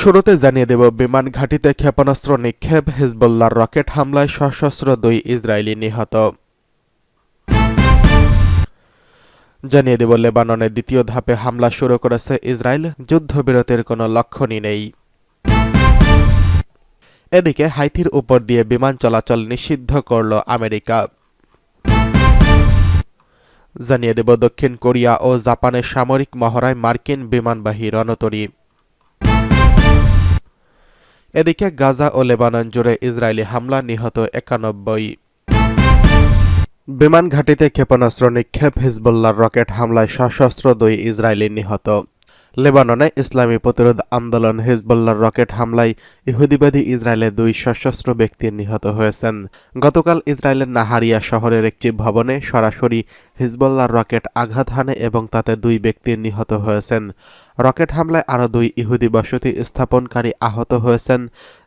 শুরুতে জানিয়ে দেব, বিমান ঘাঁটিতে ক্ষেপণাস্ত্র নিক্ষেপ, হিজবুল্লাহর রকেট হামলায় সশস্ত্র দুই ইসরায়েলি নিহত। জানিয়ে দেব লেবাননে দ্বিতীয় ধাপে হামলা শুরু করেছে ইসরায়েল, যুদ্ধবিরতির কোনো লক্ষণই নেই। এদিকে হাইতির উপর দিয়ে বিমান চলাচল নিষিদ্ধ করল আমেরিকা। জানিয়ে দেব, দক্ষিণ কোরিয়া ও জাপানের সামরিক মহড়ায় মার্কিন বিমানবাহী রণতরী। এদিকে গাজা ও লেবানন জুড়ে ইসরায়েলি হামলা নিহত একানব্বই। বিমান ঘাঁটিতে ক্ষেপণাস্ত্র নিক্ষেপ হিজবুল্লাহর রকেট হামলায় সশস্ত্র দুই ইসরায়েলি নিহত। লেবাননে ইসলামী প্রতিরোধ আন্দোলন হিজবুল্লাহর রকেট হামলায় ইহুদিবাদী ইসরায়েলের দুই সশস্ত্র ব্যক্তি নিহত হয়েছেন। গতকাল ইসরায়েলের নাহারিয়া শহরের একটি ভবনে সরাসরি হিজবুল্লাহর রকেট আঘাত হানে এবং তাতে দুই ব্যক্তি নিহত হয়েছেন। রকেট হামলায় আরও দুই ইহুদি বসতি স্থাপনকারী আহত হয়েছেন।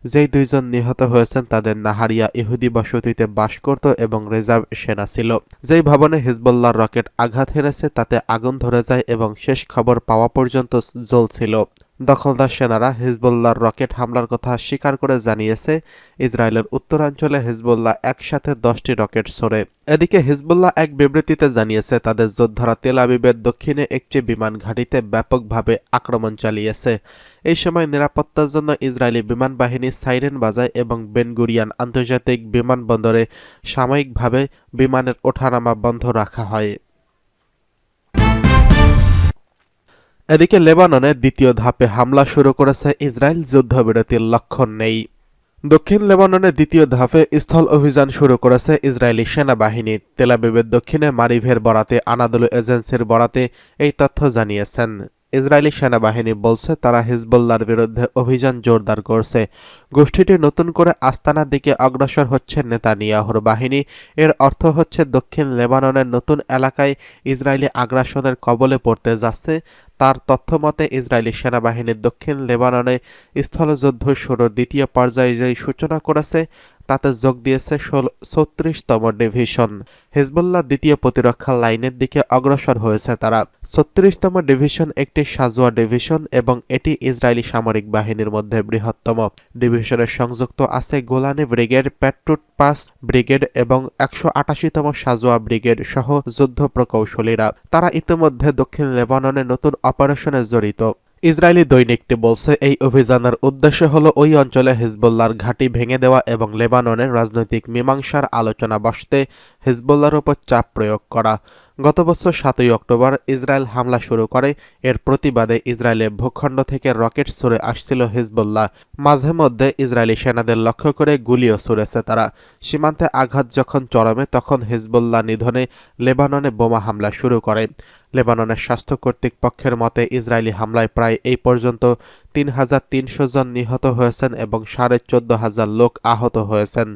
যেই দুইজন নিহত হয়েছেন তাদের নাহারিয়া ইহুদি বসতিতে বাস করত এবং রিজার্ভ সেনা ছিল। যেই ভবনে হিজবুল্লাহর রকেট আঘাত হেনেছে তাতে আগুন ধরে যায় এবং শেষ খবর পাওয়া পর্যন্ত জ্বলছিল। দখলদার সেনারা হিজবুল্লাহর রকেট হামলার কথা স্বীকার করে জানিয়েছে। ইসরায়েলের উত্তরাঞ্চলে হিজবুল্লাহ একসাথে দশটি রকেট ছোড়ে। এদিকে হিজবুল্লাহ এক বিবৃতিতে জানিয়েছে, তাদের যোদ্ধারা তেল আবিবের দক্ষিণে একটি বিমান ঘাঁটিতে ব্যাপকভাবে আক্রমণ চালিয়েছে। এই সময় নিরাপত্তার জন্য ইসরায়েলি বিমান বাহিনী সাইরেন বাজায় এবং বেনগুরিয়ান আন্তর্জাতিক বিমানবন্দরে সাময়িকভাবে বিমানের ওঠানামা বন্ধ রাখা হয়। এদিকে লেবাননে দ্বিতীয় ধাপে হামলা শুরু করেছে ইসরায়েল, যুদ্ধবিরতির লক্ষণ নেই। দক্ষিণ লেবাননে দ্বিতীয় ধাপে স্থল অভিযান শুরু করেছে ইসরায়েলি সেনাবাহিনী। তেলাবিবের দক্ষিণে মারিভের বরাতে আনাদলু এজেন্সির বরাতে এই তথ্য জানিয়েছেন। ইসরায়েলি সেনাবাহিনী বলছে, তারা হিজবুল্লার বিরুদ্ধে অভিযান জোরদার করছে। গোষ্ঠীটি নতুন করে আস্তানার দিকে অগ্রসর হচ্ছে নেতানিয়াহুর বাহিনী। এর অর্থ হচ্ছে, দক্ষিণ লেবাননের নতুন এলাকায় ইসরায়েলি আগ্রাসনের কবলে পড়তে যাচ্ছে। তার তথ্যমতে ইসরায়েলি সেনাবাহিনী দক্ষিণ লেবাননে স্থলযুদ্ধ শুরুর দ্বিতীয় পর্যায়ে যে সূচনা করেছে তাতে যোগ দিয়েছে ছত্রিশতম ডিভিশন। হিজবুল্লাহ দ্বিতীয় প্রতিরক্ষা লাইনের দিকে অগ্রসর হয়েছে তারা। ছত্রিশতম ডিভিশন একটি সাজোয়া ডিভিশন এবং এটি ইসরায়েলি সামরিক বাহিনীর মধ্যে বৃহত্তম। ডিভিশনের সংযুক্ত আছে গোলানি ব্রিগেড প্যাট্রুট পাস ব্রিগেড এবং একশো আটাশিতম সাজোয়া ব্রিগেড সহ যুদ্ধ প্রকৌশলীরা। তারা ইতিমধ্যে দক্ষিণ লেবাননে নতুন অপারেশনে জড়িত। ইসরায়েলি দৈনিকটি বলছে, এই অভিযানের উদ্দেশ্য হল ওই অঞ্চলে হিজবুল্লার ঘাঁটি ভেঙে দেওয়া এবং লেবাননের রাজনৈতিক মীমাংসার আলোচনা বসতে হিজবুল্লার উপর চাপ প্রয়োগ করা। গত বছর সাতই অক্টোবর ইসরায়েল হামলা শুরু করে। এর প্রতিবাদে ইসরায়েলের ভূখণ্ড থেকে রকেট ছুড়ে আসছিল হিজবুল্লাহ। মাঝে মধ্যে ইসরায়েলি সেনাদের লক্ষ্য করে গুলিও ছুড়েছে তারা। সীমান্তে আঘাত যখন চরমে, তখন হিজবুল্লাহ নিধনে লেবাননে বোমা হামলা শুরু করে। লেবাননের স্বাস্থ্য কর্তৃপক্ষের মতে, ইসরায়েলি হামলায় প্রায় এই পর্যন্ত তিন হাজার তিনশো জন নিহত হয়েছেন এবং সাড়ে চোদ্দ হাজার লোক আহত হয়েছেন।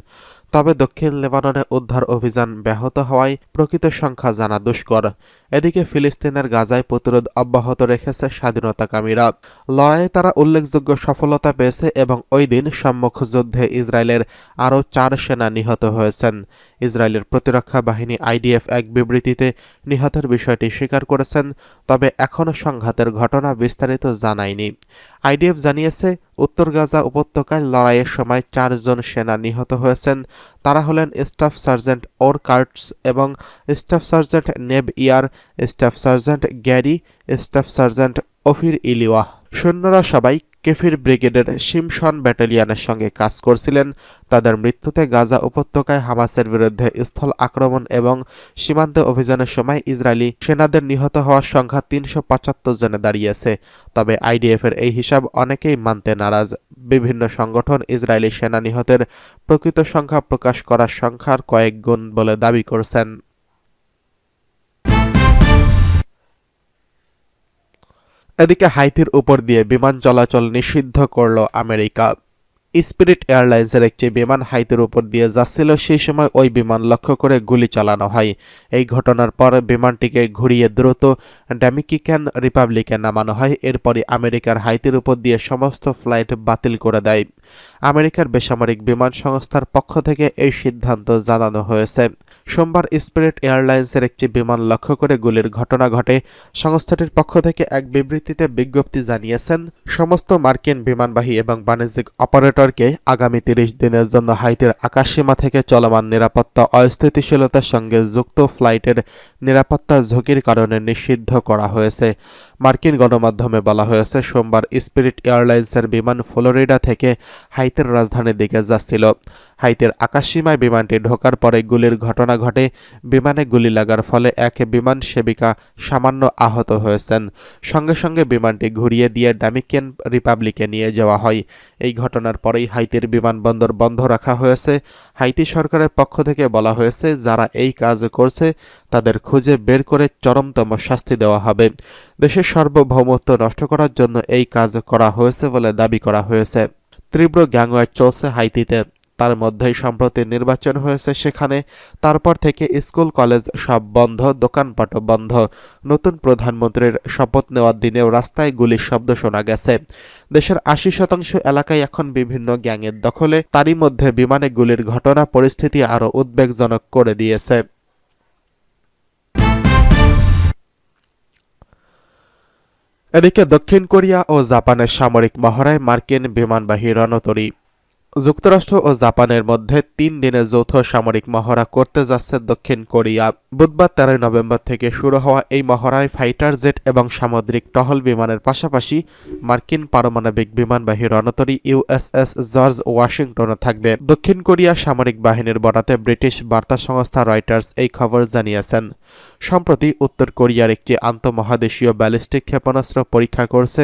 তবে দক্ষিণ লেবাননে উদ্ধার অভিযান ব্যাহত হওয়ায় প্রকৃত সংখ্যা জানা দুষ্কর। এদিকে ফিলিস্তিনের গাজায় প্রতিরোধ অব্যাহত রেখেছে স্বাধীনতাকামীরা। লড়াইয়ে তারা উল্লেখযোগ্য সফলতা পেয়েছে এবং ওই দিন সম্মুখ যুদ্ধে ইসরায়েলের আরও চার সেনা নিহত হয়েছেন। ইসরায়েলের প্রতিরক্ষা বাহিনী আইডিএফ এক বিবৃতিতে নিহতের বিষয়টি স্বীকার করেছেন, তবে এখনও সংঘাতের ঘটনা বিস্তারিত জানায়নি। আইডিএফ জানিয়েছে, উত্তর গাজা উপত্যকায় লড়াইয়ের সময় চারজন সেনা নিহত হয়েছেন তারা হলেন স্টাফ সার্জেন্ট ওর কার্টস এবং স্টাফ সার্জেন্ট নেব ইয়ার, staff sergeant Gary, staff sergeant অফির ইলিওয়া সৈন্যরা সবাই কেফির ব্রিগেডের শিমশন ব্যাটালিয়নের সঙ্গে কাজ করছিলেন। তাদের মৃত্যুতে গাজা উপত্যকায় হামাসের বিরুদ্ধে স্থল আক্রমণ এবং সীমান্তে অভিযানের সময় ইসরায়েলি সেনাদের নিহত হওয়ার সংখ্যা তিনশো পঁচাত্তর জনে দাঁড়িয়েছে। তবে আইডিএফের এই হিসাব অনেকেই মানতে নারাজ। বিভিন্ন সংগঠন ইসরায়েলি সেনা নিহতের প্রকৃত সংখ্যা প্রকাশ করার সংখ্যার কয়েক গুণ বলে দাবি করছেন। এদিকে হাইতির উপর দিয়ে বিমান চলাচল নিষিদ্ধ করল আমেরিকা। স্পিরিট এয়ারলাইন্সের একটি বিমান হাইতির উপর দিয়ে যাচ্ছিল, সেই সময় ওই বিমান লক্ষ্য করে গুলি চালানো হয়। এই ঘটনার পর বিমানটিকে ঘুরিয়ে দ্রুত ড্যামিকিক্যান রিপাবলিকে নামানো হয়। এরপরই আমেরিকার হাইতির উপর দিয়ে সমস্ত ফ্লাইট বাতিল করে দেয়। আমেরিকার বেসামরিক বিমান সংস্থার পক্ষ থেকে এই সিদ্ধান্ত জানানো হয়েছে। সোমবার স্পিরিট এয়ারলাইন্সের একটি বিমান লক্ষ্য করে গুলির ঘটনা ঘটে। সংস্থাটির পক্ষ থেকে এক বিবৃতিতে বিজ্ঞপ্তি জানিয়েছেন, সমস্ত মার্কিন বিমানবাহী এবং বাণিজ্যিক অপারেটরকে আগামী তিরিশ দিনের জন্য হাইতির আকাশসীমা থেকে চলমান নিরাপত্তা, অস্থিতিশীলতার সঙ্গে যুক্ত ফ্লাইটের নিরাপত্তা ঝুঁকির কারণে নিষিদ্ধ করা হয়েছে। মার্কিন গণমাধ্যমে বলা হয়েছে সোমবার স্পিরিট এয়ারলাইন্সের বিমান ফ্লোরিডা থেকে হাইতের রাজধানীর দিকে যাচ্ছিল। হাইতের আকাশসীমায় বিমানটি ঢোকার পরে গুলির ঘটনা ঘটে। বিমানে গুলি লাগার ফলে এক বিমান সেবিকা সামান্য আহত হয়েছেন। সঙ্গে সঙ্গে বিমানটি ঘুরিয়ে দিয়ে ডামিকেন রিপাবলিকে নিয়ে যাওয়া হয়। এই ঘটনার পরেই হাইতির বিমানবন্দর বন্ধ রাখা হয়েছে। হাইতি সরকারের পক্ষ থেকে বলা হয়েছে, যারা এই কাজ করছে, তাদের খুঁজে বের করে চরমতম শাস্তি দেওয়া হবে। দেশের সার্বভৌমত্ব নষ্ট করার জন্য এই কাজ করা হয়েছে বলে দাবি করা হয়েছে। তীব্র গ্যাংওয়ার চলছে হাইতিতে। তার মধ্যেই সম্প্রতি নির্বাচন হয়েছে সেখানে। তারপর থেকে স্কুল, কলেজ সব বন্ধ, দোকানপাটও বন্ধ। নতুন প্রধানমন্ত্রীর শপথ নেওয়ার দিনেও রাস্তায় গুলির শব্দ শোনা গেছে। দেশের আশি শতাংশ এলাকায় এখন বিভিন্ন গ্যাংয়ের দখলে। তারই মধ্যে বিমানে গুলির ঘটনা, পরিস্থিতি আরও উদ্বেগজনক করে দিয়েছে। এদিকে দক্ষিণ কোরিয়া ও জাপানের সামরিক মহড়ায় মার্কিন বিমানবাহী রণতরী। যুক্তরাষ্ট্র ও জাপানের মধ্যে তিন দিনের যৌথ সামরিক মহড়া করতে যাচ্ছে দক্ষিণ কোরিয়া। বুধবার তেরোই নভেম্বর থেকে শুরু হওয়া এই মহড়ায় ফাইটার জেট এবং সামুদ্রিক টহল বিমানের পাশাপাশি মার্কিন পারমাণবিক বিমানবাহী রণতরী ইউএসএস জর্জ ওয়াশিংটনও থাকবে। দক্ষিণ কোরিয়া সামরিক বাহিনীর বরাতে ব্রিটিশ বার্তা সংস্থা রয়টার্স এই খবর জানিয়েছেন। সম্প্রতি উত্তর কোরিয়ার একটি আন্তঃমহাদেশীয় ব্যালিস্টিক ক্ষেপণাস্ত্র পরীক্ষা করছে,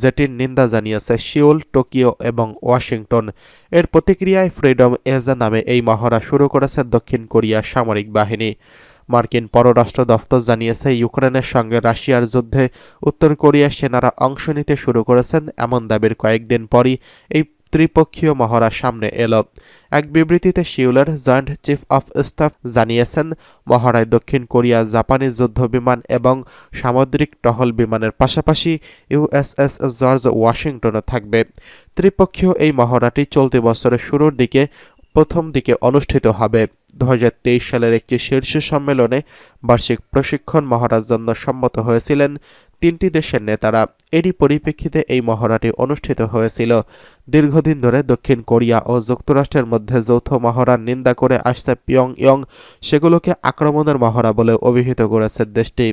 যেটির নিন্দা জানিয়েছে সিওল, টোকিও এবং ওয়াশিংটন। এর প্রতিক্রিয়ায় ফ্রিডম এজা নামে এই মহড়া শুরু করেছে দক্ষিণ কোরিয়ার সামরিক বাহিনী। মার্কিন পররাষ্ট্র দফতর জানিয়েছে, ইউক্রেনের সঙ্গে রাশিয়ার যুদ্ধে উত্তর কোরিয়ার সেনারা অংশ নিতে শুরু করেছেন। এমন দাবির কয়েকদিন পরই এই ত্রিপক্ষীয় মহড়া সামনে এল। এক বিবৃতিতে শিউলার জয়েন্ট চিফ অফ স্টাফ জানিয়েছেন, মহড়ায় দক্ষিণ কোরিয়া, জাপানি যুদ্ধ বিমান এবং সামুদ্রিক টহল বিমানের পাশাপাশি ইউএসএস জর্জ ওয়াশিংটনও থাকবে। ত্রিপক্ষীয় এই মহড়াটি চলতি বছরের শুরুর দিকে প্রথম দিকে অনুষ্ঠিত হবে। দু হাজার তেইশ সালের একটি শীর্ষ সম্মেলনে বার্ষিক প্রশিক্ষণ মহড়ার জন্য সম্মত হয়েছিলেন। তিনটি দেশের নেতারা এরই পরিপ্রেক্ষিতে এই মহড়াটি অনুষ্ঠিত হয়েছিল। দীর্ঘদিন ধরে দক্ষিণ কোরিয়া ও যুক্তরাষ্ট্রের মধ্যে যৌথ মহড়ার নিন্দা করে আসছে পিয়ং ইয়ং সেগুলোকে আক্রমণের মহড়া বলে অভিহিত করেছে দেশটি।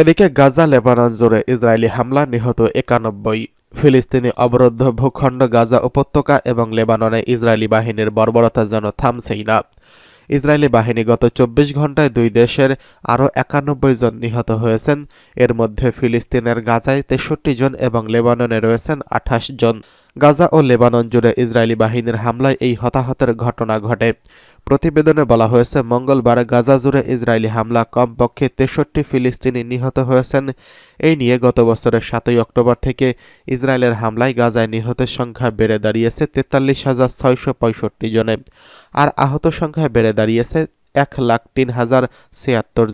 এদিকে গাজা লেবানন জুড়ে ইসরায়েলি হামলা নিহত একানব্বই। ফিলিস্তিনি অবরুদ্ধ ভূখণ্ড গাজা উপত্যকা এবং লেবাননে ইসরায়েলি বাহিনীর বর্বরতা যেন থামছেই না। ইসরায়েলি বাহিনী গত চব্বিশ ঘন্টায় দুই দেশের আরও একানব্বই জন নিহত হয়েছেন। এর মধ্যে ফিলিস্তিনের গাজায় তেষট্টি জন এবং লেবাননে রয়েছেন আঠাশ জন। গাজা ও লেবানন জুড়ে ইসরায়েলি বাহিনীর হামলায় এই হতাহতের ঘটনা ঘটে। প্রতিবেদনে বলা হয়েছে, মঙ্গলবার গাজা জুড়ে ইসরায়েলি হামলা কমপক্ষে তেষট্টি ফিলিস্তিনি নিহত হয়েছেন। এই নিয়ে গত বছরের সাতই অক্টোবর থেকে ইসরায়েলের হামলায় গাজায় নিহতের সংখ্যা বেড়ে দাঁড়িয়েছে তেতাল্লিশ হাজার ছয়শো পঁয়ষট্টি জনে। আর আহত সংখ্যা বেড়ে দাঁড়িয়েছে এক লাখ তিন হাজার ছিয়াত্তর